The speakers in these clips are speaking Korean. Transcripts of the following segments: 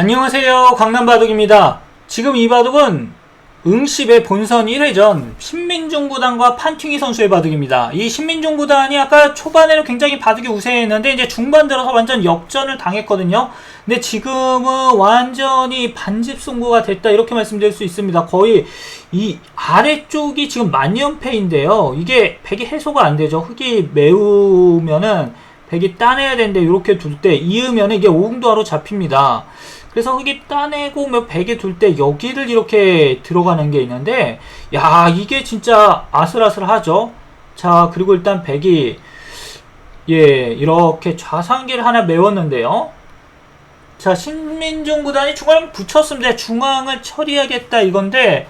안녕하세요. 강남바둑입니다. 지금 이 바둑은 응십의 본선 1회전 신민중 구단과 판팅이 선수의 바둑입니다. 이 신민중 구단이 아까 초반에는 굉장히 바둑이 우세했는데 이제 중반 들어서 완전 역전을 당했거든요. 근데 지금은 완전히 반집 승부가 됐다 이렇게 말씀드릴 수 있습니다. 거의 이 아래쪽이 지금 만년패인데요. 이게 백이 해소가 안 되죠. 흙이 매우면은 백이 따내야 되는데 이렇게 둘 때 이으면 이게 오응도하로 잡힙니다. 그래서 흙이 따내고 뭐 백에 둘때 여기를 이렇게 들어가는 게 있는데 야 이게 진짜 아슬아슬하죠. 자 그리고 일단 백이 예 이렇게 좌상기를 하나 메웠는데요. 자 신민중 구단이 중앙 붙였습니다. 중앙을 처리하겠다 이건데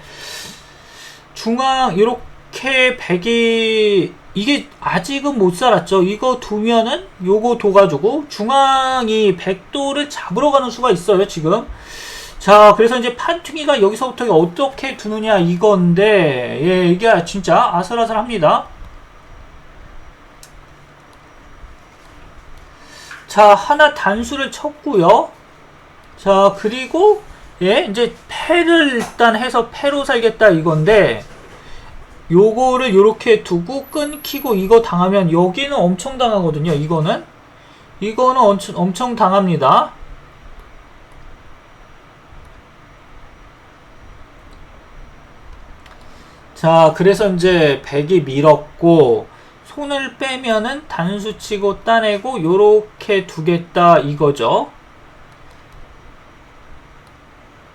중앙 이렇게 백이 이게 아직은 못 살았죠. 이거 두면은 요거 둬가지고 중앙이 백도를 잡으러 가는 수가 있어요. 지금. 자, 그래서 이제 판퉁이가 여기서부터 어떻게 두느냐 이건데 예, 이게 진짜 아슬아슬합니다. 자, 하나 단수를 쳤고요. 자, 그리고 예, 이제 패를 일단 해서 패로 살겠다 이건데 요거를 요렇게 두고 끊기고 이거 당하면 여기는 엄청 당하거든요. 이거는 이거는 엄청, 엄청 당합니다. 자, 그래서 이제 백이 밀었고 손을 빼면은 단수 치고 따내고 요렇게 두겠다 이거죠.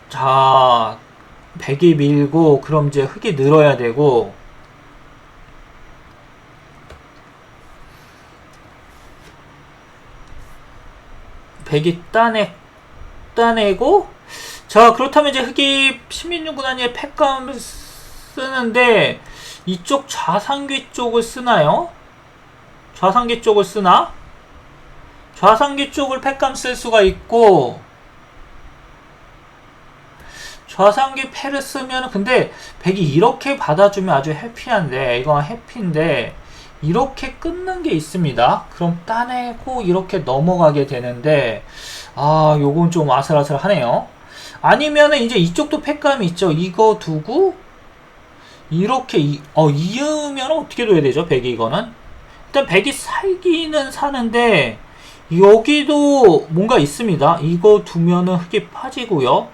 자, 백이 밀고 그럼 이제 흙이 늘어야 되고 백이 따내 따내고 자 그렇다면 이제 흑이 시민중 구단의 팩감을 쓰는데 이쪽 좌상귀 쪽을 쓰나요? 좌상귀 쪽을 쓰나? 좌상귀 쪽을 팩감 쓸 수가 있고 좌상귀 패를 쓰면 근데 백이 이렇게 받아주면 아주 해피한데 이건 해피인데 이렇게 끊는 게 있습니다. 그럼 따내고 이렇게 넘어가게 되는데 아 요건 좀 아슬아슬하네요. 아니면은 이제 이쪽도 팩감이 있죠. 이거 두고 이렇게 이, 어 이으면 어떻게 둬야 되죠? 백이 이거는 일단 백이 살기는 사는데 여기도 뭔가 있습니다. 이거 두면은 흙이 빠지고요.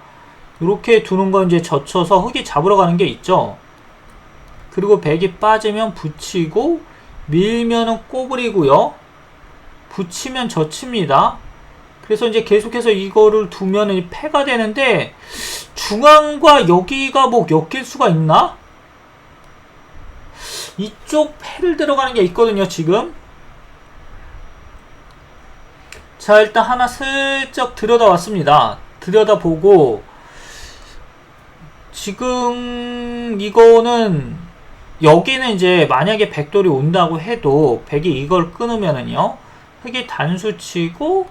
이렇게 두는 건 이제 젖혀서 흙이 잡으러 가는 게 있죠. 그리고 백이 빠지면 붙이고 밀면은 꼬부리고요. 붙이면 젖힙니다. 그래서 이제 계속해서 이거를 두면은 패가 되는데 중앙과 여기가 뭐 엮일 수가 있나? 이쪽 패를 들어가는 게 있거든요, 지금. 자, 일단 하나 슬쩍 들여다왔습니다. 들여다보고 지금 이거는 여기는 이제 만약에 백돌이 온다고 해도 백이 이걸 끊으면은요 흑이 단수 치고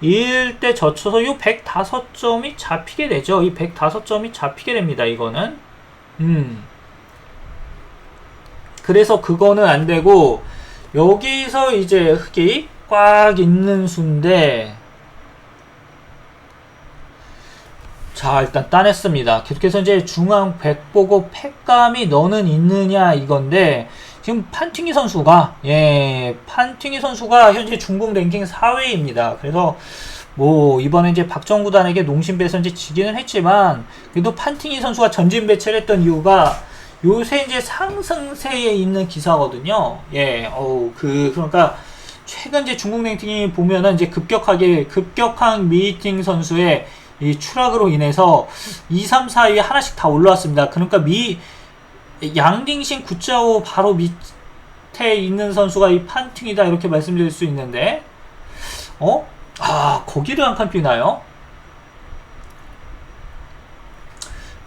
일때 젖혀서 요 105점이 잡히게 되죠. 이 105점이 잡히게 됩니다 이거는. 음. 그래서 그거는 안 되고 여기서 이제 흑이 꽉 있는 수인데 자 일단 따냈습니다. 계속해서 이제 중앙 백 보고 팩감이 너는 있느냐 이건데 지금 판팅이 선수가 예 판팅이 선수가 현재 중국 랭킹 4위입니다. 그래서 뭐 이번에 이제 박정 구단에게 농심배에서 이제 지기는 했지만 그래도 판팅이 선수가 전진 배치를 했던 이유가 요새 이제 상승세에 있는 기사거든요. 예 어우 그 그러니까 최근 이제 중국 랭킹이 보면은 이제 급격하게 급격한 미팅 선수의 이 추락으로 인해서 2, 3, 4위 하나씩 다 올라왔습니다. 그러니까 미 양딩신 구자오 바로 밑에 있는 선수가 이 판팅이다 이렇게 말씀드릴 수 있는데 어? 아 거기를 한 칸 뛰나요?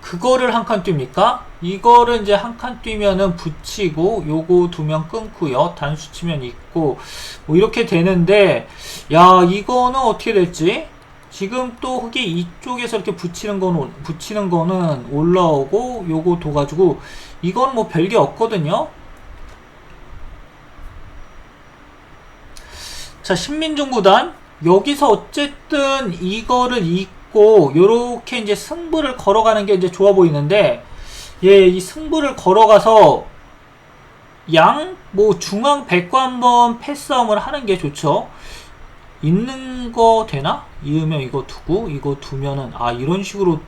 그거를 한 칸 뜁니까? 이거를 이제 한 칸 뛰면은 붙이고 요거 두 명 끊고요 단수 치면 있고 뭐 이렇게 되는데 야 이거는 어떻게 될지 지금 또 흙이 이쪽에서 이렇게 붙이는 거는 붙이는 거는 올라오고 요거 둬가지고 이건 뭐 별게 없거든요. 자 신민중 구단 여기서 어쨌든 이거를 이 있고 요렇게 이제 승부를 걸어가는 게 이제 좋아 보이는데 예, 이 승부를 걸어가서 양 뭐 중앙 백과 한번 패싸움을 하는 게 좋죠. 있는 거 되나? 이으면 이거 두고 이거 두면은 아 이런 식으로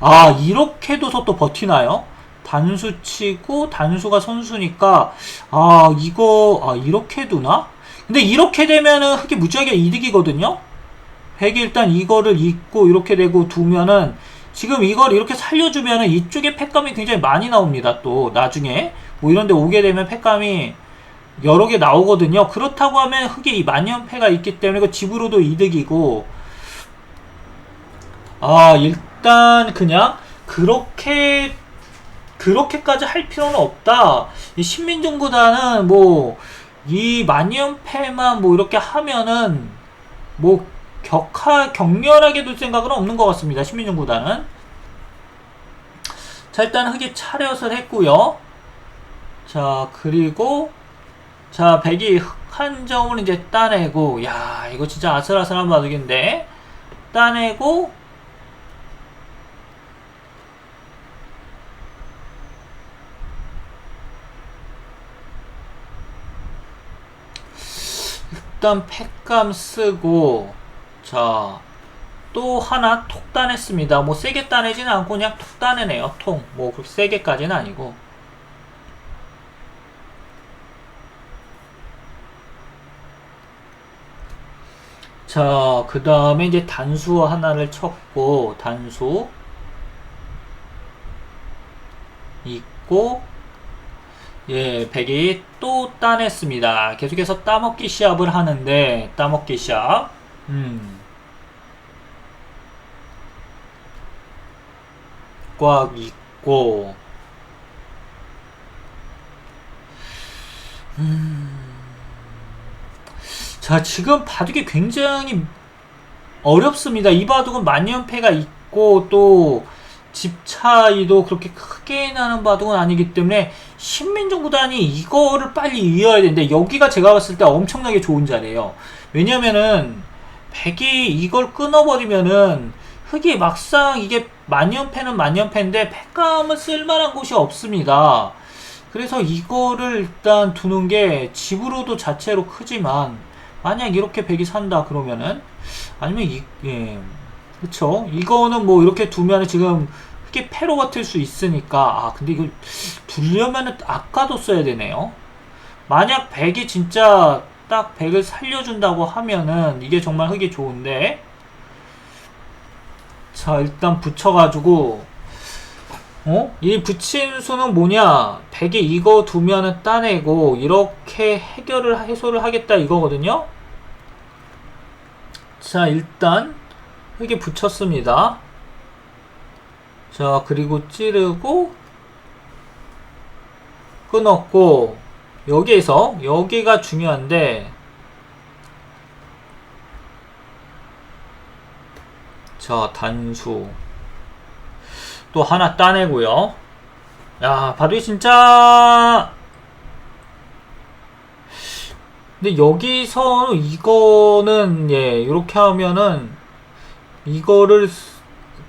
아 이렇게 둬서 또 버티나요? 단수 치고 단수가 선수니까 아 이거 아 이렇게 두나? 근데 이렇게 되면은 흑이 무지하게 이득이거든요. 백이 일단 이거를 잊고 이렇게 되고 두면은 지금 이걸 이렇게 살려주면은 이쪽에 팩감이 굉장히 많이 나옵니다. 또 나중에 뭐 이런데 오게 되면 팩감이 여러 개 나오거든요. 그렇다고 하면 흑이 이 만년패가 있기 때문에 그 집으로도 이득이고 아 일단 그냥 그렇게 그렇게까지 할 필요는 없다. 이 신민정보다는 뭐 이 만년패만 뭐 이렇게 하면은 뭐 격하 격렬하게 둘 생각은 없는 것 같습니다. 신민정보다는 자 일단 흑이 차렷을 했고요. 자 그리고 자 백이 흑한 점을 이제 따내고 야 이거 진짜 아슬아슬한 바둑인데 따내고 일단 팩감 쓰고 자 또 하나 톡 따냈습니다. 뭐 세게 따내지는 않고 그냥 톡 따내네요. 통. 뭐 그렇게 세게까지는 아니고. 자, 그 다음에 이제 단수 하나를 쳤고, 단수. 있고, 예, 백이 또 따냈습니다. 계속해서 따먹기 시합을 하는데, 따먹기 시합. 음. 꽉 있고, 자, 지금 바둑이 굉장히 어렵습니다. 이 바둑은 만년패가 있고 또 집 차이도 그렇게 크게 나는 바둑은 아니기 때문에 신민정 구단이 이거를 빨리 이어야 되는데 여기가 제가 봤을 때 엄청나게 좋은 자리예요. 왜냐면은 백이 이걸 끊어버리면은 흑이 막상 이게 만년패는 만년패인데 패감은 쓸만한 곳이 없습니다. 그래서 이거를 일단 두는 게 집으로도 자체로 크지만 만약 이렇게 백이 산다 그러면은 아니면 이 예. 그쵸 이거는 뭐 이렇게 두면은 지금 흑이 패로 버틸 수 있으니까 아 근데 이걸 두려면은 아까도 써야 되네요 만약 백이 진짜 딱 백을 살려준다고 하면은 이게 정말 흑이 좋은데 자 일단 붙여가지고 어? 이 붙인 수는 뭐냐? 100에 이거 두면은 따내고 이렇게 해결을 해소를 하겠다 이거거든요. 자, 일단 흙에 붙였습니다. 자, 그리고 찌르고 끊었고 여기에서 여기가 중요한데 자, 단수 또 하나 따내고요. 야, 바둑이 진짜 근데 여기서 이거는 예, 이렇게 하면은 이거를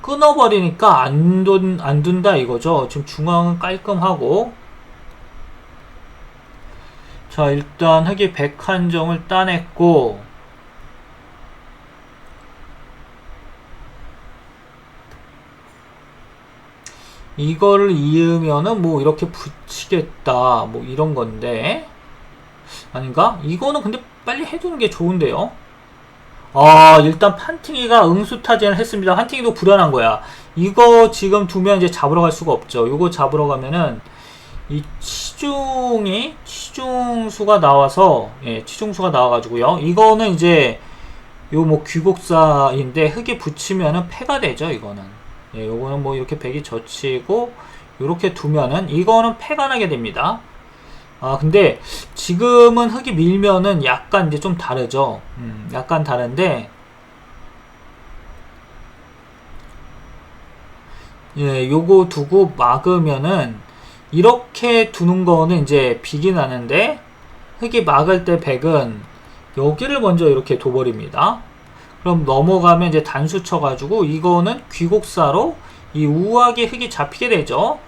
끊어버리니까 안, 둔, 안 둔다 이거죠. 지금 중앙은 깔끔하고. 자, 일단 흑이 101점을 따냈고. 이거를 이으면은 뭐 이렇게 붙이겠다. 뭐 이런 건데. 아닌가? 이거는 근데 빨리 해두는 게 좋은데요 아 일단 판팅이가 응수타진을 했습니다. 판팅이도 불안한 거야. 이거 지금 두면 이제 잡으러 갈 수가 없죠. 이거 잡으러 가면은 이 치중이 치중수가 나와서 예 치중수가 나와가지고요. 이거는 이제 요 뭐 귀국사인데 흙에 붙이면은 패가 되죠 이거는. 예, 요거는 뭐 이렇게 백이 젖히고 이렇게 두면은 이거는 패가 나게 됩니다. 아 근데 지금은 흙이 밀면은 약간 이제 좀 다르죠. 음, 약간 다른데 예, 요거 두고 막으면은 이렇게 두는 거는 이제 비기 나는데 흙이 막을 때 백은 여기를 먼저 이렇게 둬버립니다. 그럼 넘어가면 이제 단수 쳐가지고 이거는 귀곡사로 이 우악의 흙이 잡히게 되죠.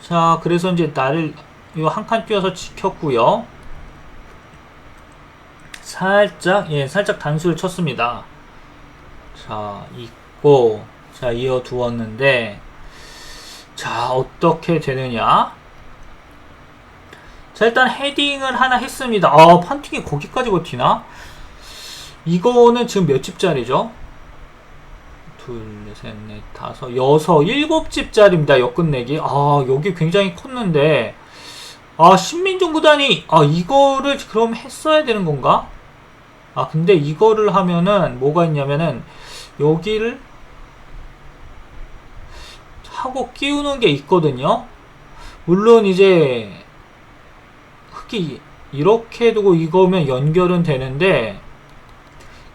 자, 그래서 이제 나를 요한칸 띄어서 지켰고요. 살짝 예, 살짝 단수를 쳤습니다. 자, 있고 자, 이어 두었는데 자, 어떻게 되느냐? 자, 일단 헤딩을 하나 했습니다. 아, 판팅이 거기까지 버티나? 이거는 지금 몇 집짜리죠? 둘, 셋, 넷, 다섯, 여섯, 일곱 집짜리입니다. 역끝내기. 아, 여기 굉장히 컸는데. 아, 신민중구단이, 아, 이거를 그럼 했어야 되는 건가? 아, 근데 이거를 하면은, 뭐가 있냐면은, 여기를 하고 끼우는 게 있거든요. 물론 이제, 흙이 이렇게 두고 이거면 연결은 되는데,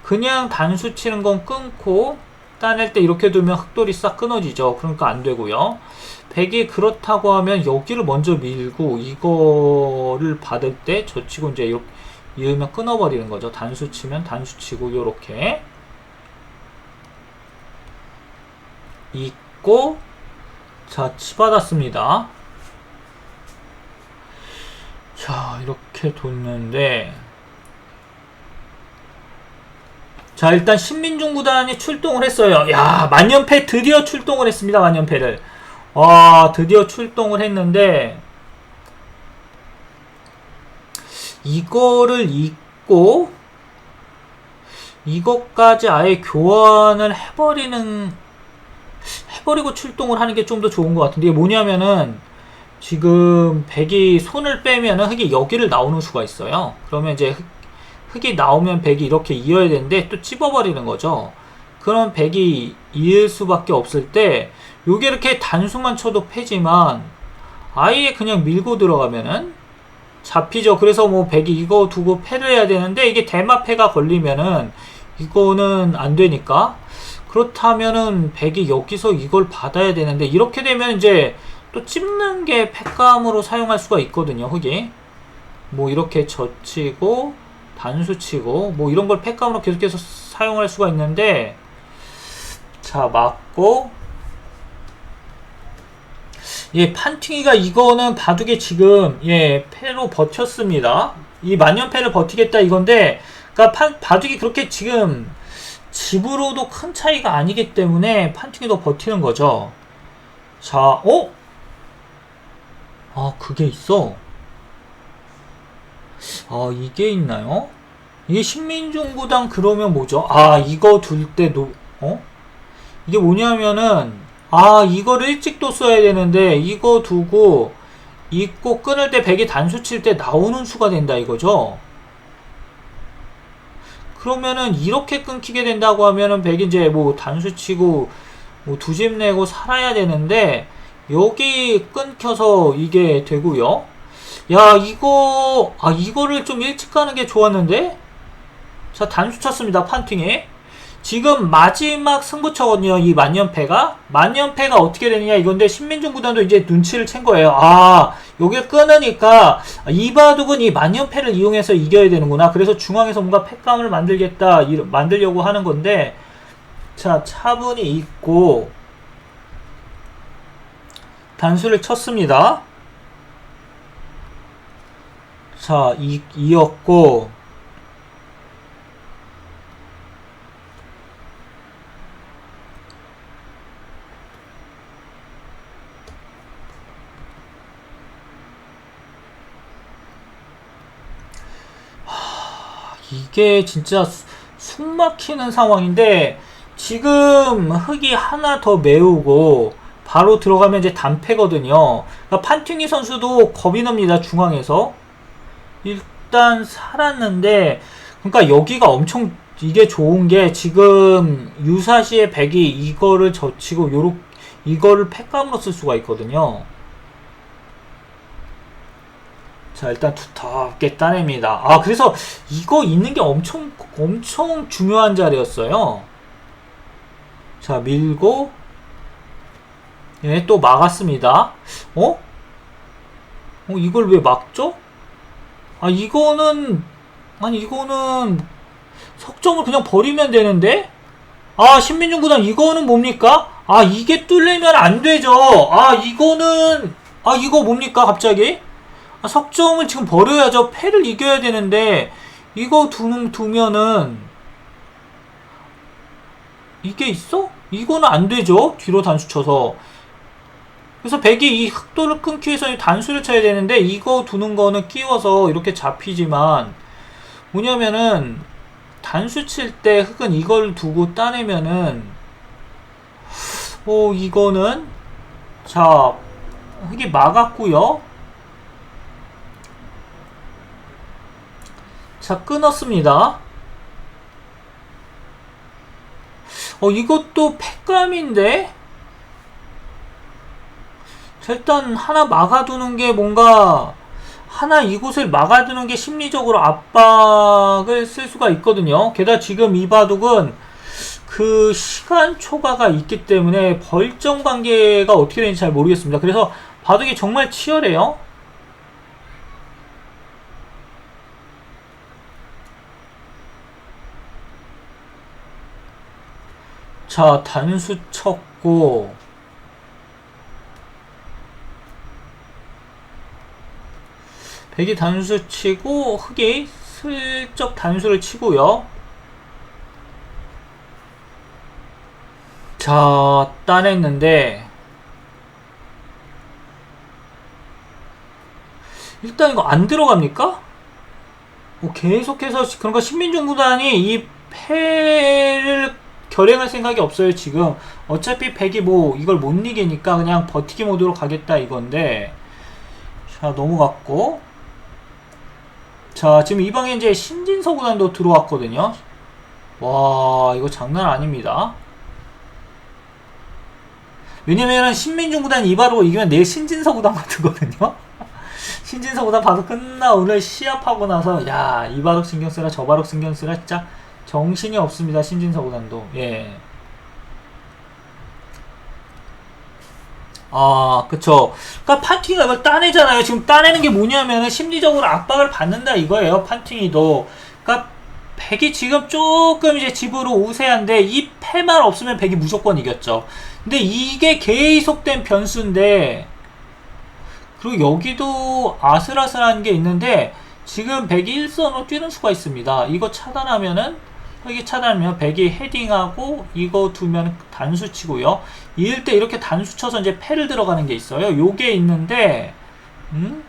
그냥 단수 치는 건 끊고 따낼 때 이렇게 두면 흑돌이 싹 끊어지죠. 그러니까 안 되고요. 백이 그렇다고 하면 여기를 먼저 밀고 이거를 받을 때 젖히고 이제 이렇게 이으면 끊어버리는 거죠. 단수 치면 단수 치고 요렇게 있고 자 치받았습니다. 자 이렇게 뒀는데 자 일단 신민중 구단이 출동을 했어요. 야 만년패 드디어 출동을 했습니다. 만년패를 와 드디어 출동을 했는데 이거를 잊고 이것까지 아예 교환을 해버리는 해버리고 출동을 하는 게 좀 더 좋은 것 같은데 이게 뭐냐면은 지금 백이 손을 빼면은 흙이 여기를 나오는 수가 있어요. 그러면 이제 흙, 흙이 나오면 백이 이렇게 이어야 되는데 또 찝어버리는 거죠. 그럼 백이 이을 수밖에 없을 때 요게 이렇게 단수만 쳐도 패지만 아예 그냥 밀고 들어가면은 잡히죠. 그래서 뭐 백이 이거 두고 패를 해야 되는데 이게 대마패가 걸리면은 이거는 안 되니까 그렇다면은 백이 여기서 이걸 받아야 되는데 이렇게 되면 이제 또 찝는 게 패감으로 사용할 수가 있거든요. 흙이 뭐 이렇게 젖히고 단수치고 뭐 이런 걸 패감으로 계속해서 사용할 수가 있는데 자 맞고 예 판팅이가 이거는 바둑에 지금 예 패로 버텼습니다 이 만년패를 버티겠다 이건데 그러니까 판, 바둑이 그렇게 지금 집으로도 큰 차이가 아니기 때문에 판팅이 더 버티는 거죠 자 어? 아 그게 있어 아, 이게 있나요? 이게 신민중구당 그러면 뭐죠? 아, 이거 둘 때도, 어? 이게 뭐냐면은, 아, 이거를 일찍 뒀어야 되는데, 이거 두고, 입고 끊을 때 백이 단수 칠 때 나오는 수가 된다 이거죠? 그러면은, 이렇게 끊기게 된다고 하면은, 백이 이제 뭐 단수 치고, 뭐 두 집 내고 살아야 되는데, 여기 끊겨서 이게 되고요. 야 이거 아 이거를 좀 일찍 가는 게 좋았는데 자 단수 쳤습니다 판팅에 지금 마지막 승부처거든요 이 만년패가. 만년패가 어떻게 되느냐 이건데 신민중 구단도 이제 눈치를 챈 거예요. 아 요게 끊으니까 이바둑은 이 만년패를 이용해서 이겨야 되는구나. 그래서 중앙에서 뭔가 패감을 만들겠다 이- 만들려고 하는 건데 자 차분히 있고 단수를 쳤습니다. 자, 이, 이었고, 이게 진짜 수- 숨 막히는 상황인데, 지금 흙이 하나 더 메우고, 바로 들어가면 이제 단패거든요. 그러니까 판팅이 선수도 겁이 납니다, 중앙에서. 일단 살았는데 그러니까 여기가 엄청 이게 좋은 게 지금 유사시의 백이 이거를 젖히고 요렇 이거를 패감으로 쓸 수가 있거든요. 자 일단 두텁게 따냅니다. 아 그래서 이거 있는 게 엄청 엄청 중요한 자리였어요. 자 밀고 예또 막았습니다. 어? 어 이걸 왜 막죠? 아 이거는 아니 이거는 석점을 그냥 버리면 되는데? 아, 신민중 구단 이거는 뭡니까? 아, 이게 뚫리면 안 되죠. 아, 이거는, 아, 이거 뭡니까, 갑자기? 아, 석점을 지금 버려야죠. 패를 이겨야 되는데, 이거 두, 두면은, 이게 있어? 이거는 안 되죠. 뒤로 단수 쳐서. 그래서 백이 이 흑도를 끊기 위해서 이 단수를 쳐야 되는데, 이거 두는 거는 끼워서 이렇게 잡히지만, 뭐냐면은, 단수 칠 때 흑은 이걸 두고 따내면은, 오, 이거는, 자, 흑이 막았고요 자, 끊었습니다. 어, 이것도 팩감인데? 자, 일단 하나 막아두는 게 뭔가, 하나 이곳을 막아두는 게 심리적으로 압박을 쓸 수가 있거든요. 게다가 지금 이 바둑은 그 시간 초과가 있기 때문에 벌점 관계가 어떻게 되는지 잘 모르겠습니다. 그래서 바둑이 정말 치열해요. 자, 단수 쳤고, 백이 단수 치고, 흑이 슬쩍 단수를 치고요. 자, 따냈는데, 일단 이거 안 들어갑니까? 뭐 계속해서 그러니까 신민중 구단이 이 패를 결행할 생각이 없어요 지금. 어차피 백이 뭐 이걸 못 이기니까 그냥 버티기 모드로 가겠다 이건데. 자 넘어갔고. 자 지금 이 방에 이제 신진서 구단도 들어왔거든요. 와 이거 장난 아닙니다. 왜냐면은 신민중 구단 이바로 이기면 내일 신진서 구단 같거든요. 신진서 구단 봐도 끝나 오늘 시합하고 나서 야 이바록 신경 쓰라 저바록 신경 쓰라 진짜 정신이 없습니다. 신진서 구단도. 예. 아, 그쵸. 그니까 판팅이 이걸 따내잖아요. 지금 따내는 게 뭐냐면은 심리적으로 압박을 받는다 이거예요. 판팅이도. 그니까 백이 지금 조금 이제 집으로 우세한데 이 패만 없으면 백이 무조건 이겼죠. 근데 이게 계속된 변수인데 그리고 여기도 아슬아슬한 게 있는데 지금 백이 1선으로 뛰는 수가 있습니다. 이거 차단하면은 여기 차단하면 백이 헤딩하고 이거 두면 단수 치고요. 이럴 때 이렇게 단수 쳐서 이제 패를 들어가는 게 있어요. 요게 있는데 음?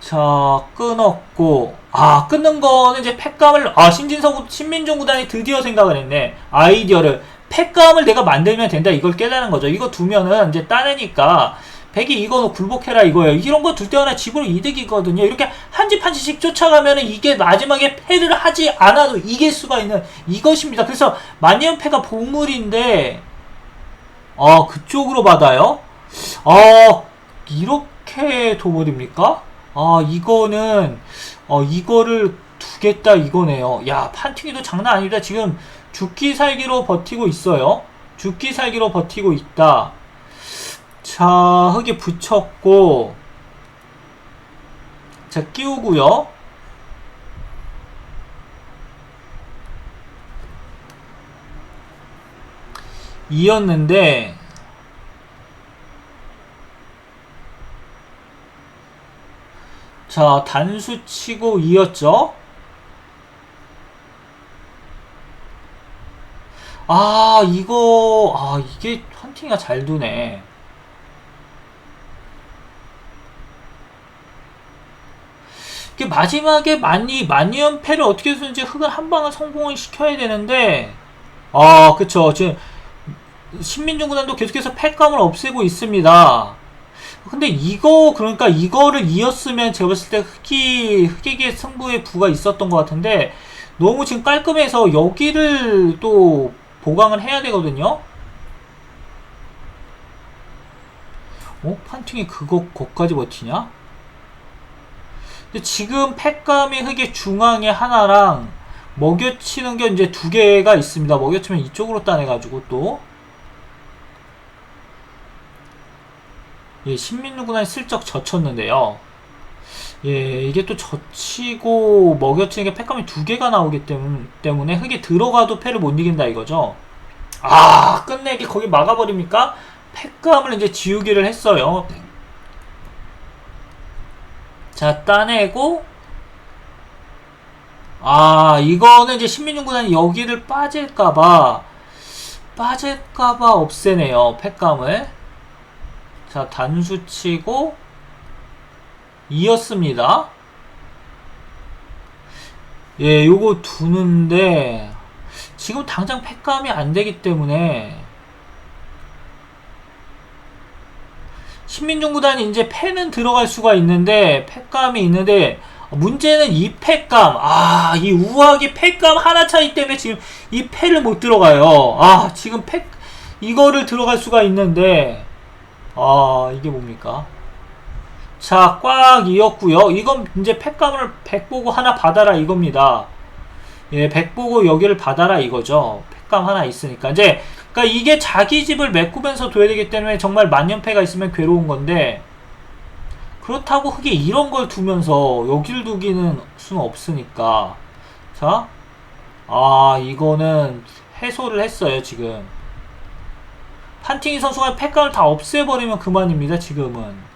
자 끊었고 아 끊는 거는 이제 패감을 아 신진성 신민종 구단이 드디어 생각을 했네 아이디어를 패감을 내가 만들면 된다 이걸 깨달은 거죠 이거 두면은 이제 따내니까 백이 이거는 굴복해라 이거예요. 이런 거 둘 때 하나 집으로 이득이거든요. 이렇게 한 집 한 집씩 쫓아가면은 이게 마지막에 패를 하지 않아도 이길 수가 있는 이것입니다. 그래서 만년패가 보물인데 아 그쪽으로 받아요? 아 이렇게 도버립니까? 아 이거는 어 이거를 두겠다 이거네요. 야 판팅이도 장난 아니다. 지금 죽기 살기로 버티고 있어요. 죽기 살기로 버티고 있다. 자, 흙이 붙였고, 자, 끼우고요. 이었는데, 자, 단수 치고 이었죠? 아, 이거, 아, 이게 헌팅이가 잘 두네. 마지막에 많이 많이 연패를 어떻게 해서든지 흑은 한 방을 성공을 시켜야 되는데 아 그쵸 지금 신민중 구단도 계속해서 패감을 없애고 있습니다. 근데 이거 그러니까 이거를 이었으면 제가 봤을 때 흑이 흑에게 승부의 부가 있었던 것 같은데 너무 지금 깔끔해서 여기를 또 보강을 해야 되거든요. 어? 판팅이 그거 거까지 버티냐? 근데 지금 팩감이 흙의 중앙에 하나랑 먹여치는 게 이제 두 개가 있습니다. 먹여치면 이쪽으로 따내가지고 또 예, 신민누구나 슬쩍 젖혔는데요. 예, 이게 또 젖히고 먹여치는 게 팩감이 두 개가 나오기 때문, 때문에 흙에 들어가도 패를 못 이긴다 이거죠. 아, 끝내기 거기 막아버립니까? 팩감을 이제 지우기를 했어요. 자, 따내고, 아, 이거는 이제 신민중 구단이 여기를 빠질까봐, 빠질까봐 없애네요, 팩감을. 자, 단수 치고, 이었습니다. 예, 요거 두는데, 지금 당장 팩감이 안 되기 때문에, 신민중 구단이 이제 패는 들어갈 수가 있는데, 팩감이 있는데, 문제는 이 팩감, 아, 이 우악이 팩감 하나 차이 때문에 지금 이 패를 못 들어가요. 아, 지금 팩, 이거를 들어갈 수가 있는데, 아, 이게 뭡니까? 자, 꽉 이었고요. 이건 이제 팩감을 100 보고 하나 받아라 이겁니다. 예, 100 보고 여기를 받아라 이거죠. 팩감 하나 있으니까. 이제, 그러니까 이게 자기 집을 메꾸면서 둬야 되기 때문에 정말 만년패가 있으면 괴로운 건데, 그렇다고 흙에 이런 걸 두면서 여기를 두기는 수는 없으니까. 자, 아, 이거는 해소를 했어요, 지금. 판팅이 선수가 팩감을 다 없애버리면 그만입니다, 지금은.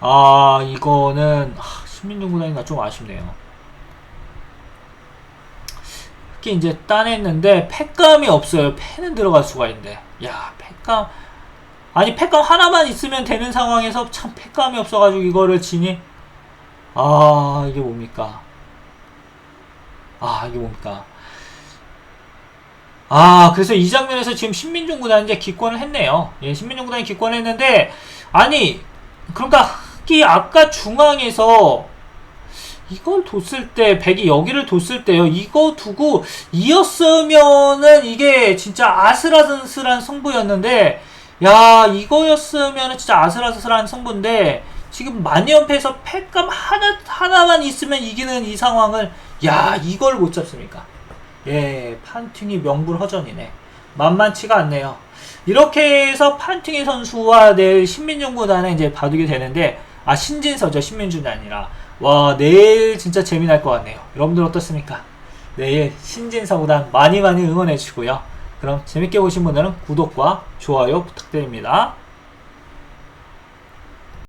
아, 이거는, 하, 신민중 구단이가 좀 아쉽네요. 특히 이제 따냈는데, 팩감이 없어요. 펜은 들어갈 수가 있는데. 야, 팩감. 아니, 팩감 하나만 있으면 되는 상황에서 참 팩감이 없어가지고 이거를 지니. 아, 이게 뭡니까? 아, 이게 뭡니까? 아, 그래서 이 장면에서 지금 신민중 구단이 이제 기권을 했네요. 예, 신민중 구단이 기권을 했는데, 아니, 그러니까 흑이 아까 중앙에서 이걸 뒀을 때, 백이 여기를 뒀을 때요, 이거 두고 이었으면은 이게 진짜 아슬아슬한 승부였는데, 야, 이거였으면은 진짜 아슬아슬한 승부인데, 지금 만연패에서 팩감 하나, 하나만 있으면 이기는 이 상황을, 야, 이걸 못 잡습니까? 예, 판팅이 명불허전이네. 만만치가 않네요. 이렇게 해서 판팅이 선수와 내일 신민중 구단에 이제 바두게 되는데, 아, 신진서죠. 신민준이 아니라. 와, 내일 진짜 재미날 것 같네요. 여러분들 어떻습니까? 내일 신진서 구단 많이 많이 응원해 주시고요. 그럼 재밌게 보신 분들은 구독과 좋아요 부탁드립니다.